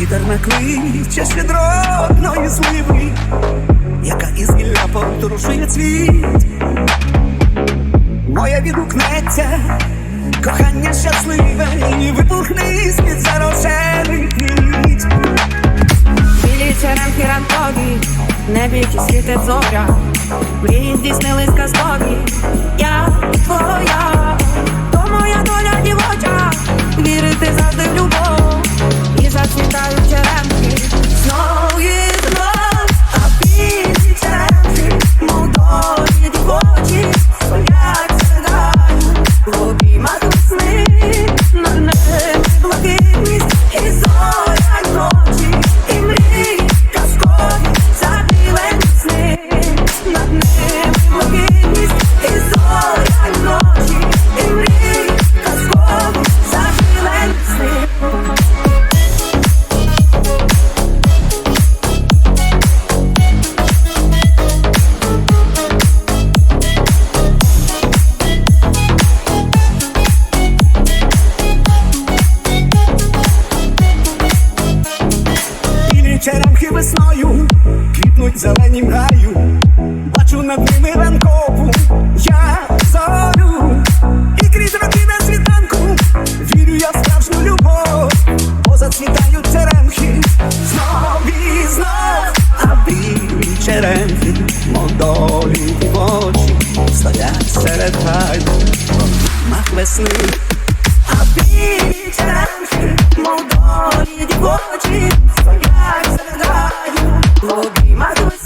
Вітер накличе щедротної зливи, яка із гілля потрушує цвіт. Моя відгукнеться, кохання щасливе, і випухне з-під зарожених квіт. Білі черемхи ранкові, небі світить зоря, мрії здійснились казкові, весною. Квітнуть зеленім гаю, бачу над ними ранкову. Я зорю, і крізь роки на світанку вірю я в справжню любов, бо зацвітають черемхи. Знов і знов, а білі черемхи, модолі в очі, стоять серед гаю, мах весни. Foguei, mas hoje